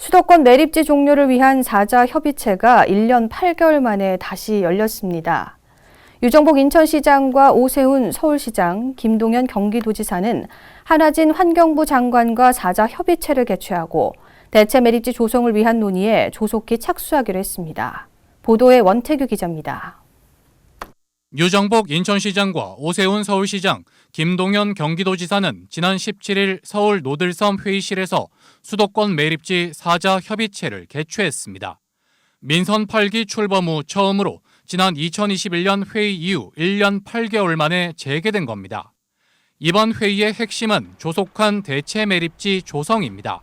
수도권 매립지 종료를 위한 사자 협의체가 1년 8개월 만에 다시 열렸습니다. 유정복 인천시장과 오세훈 서울시장, 김동연 경기도지사는 한하진 환경부 장관과 사자 협의체를 개최하고 대체 매립지 조성을 위한 논의에 조속히 착수하기로 했습니다. 보도에 원태규 기자입니다. 유정복 인천시장과 오세훈 서울시장, 김동연 경기도지사는 지난 17일 서울 노들섬 회의실에서 수도권 매립지 사자 협의체를 개최했습니다. 민선 8기 출범 후 처음으로 지난 2021년 회의 이후 1년 8개월 만에 재개된 겁니다. 이번 회의의 핵심은 조속한 대체 매립지 조성입니다.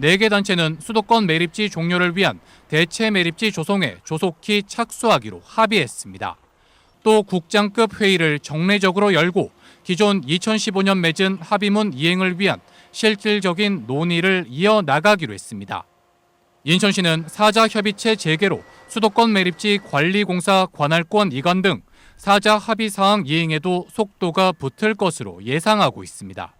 4개 단체는 수도권 매립지 종료를 위한 대체 매립지 조성에 조속히 착수하기로 합의했습니다. 또 국장급 회의를 정례적으로 열고 기존 2015년 맺은 합의문 이행을 위한 실질적인 논의를 이어나가기로 했습니다. 인천시는 사자 협의체 재개로 수도권 매립지 관리공사 관할권 이관 등 사자 합의 사항 이행에도 속도가 붙을 것으로 예상하고 있습니다.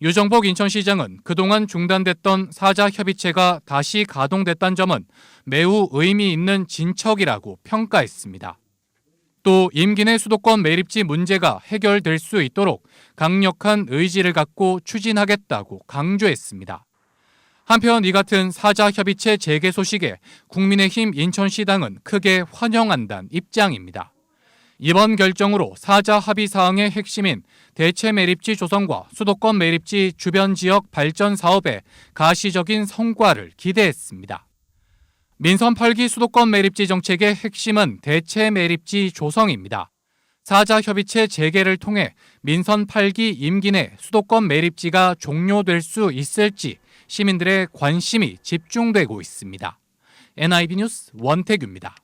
유정복 인천시장은 그동안 중단됐던 사자 협의체가 다시 가동됐다는 점은 매우 의미 있는 진척이라고 평가했습니다. 또 임기 내 수도권 매립지 문제가 해결될 수 있도록 강력한 의지를 갖고 추진하겠다고 강조했습니다. 한편 이 같은 사자 협의체 재개 소식에 국민의힘 인천시당은 크게 환영한다는 입장입니다. 이번 결정으로 사자 합의 사항의 핵심인 대체 매립지 조성과 수도권 매립지 주변 지역 발전 사업의 가시적인 성과를 기대했습니다. 민선 8기 수도권 매립지 정책의 핵심은 대체 매립지 조성입니다. 사자 협의체 재개를 통해 민선 8기 임기 내 수도권 매립지가 종료될 수 있을지 시민들의 관심이 집중되고 있습니다. NIB 뉴스 원태규입니다.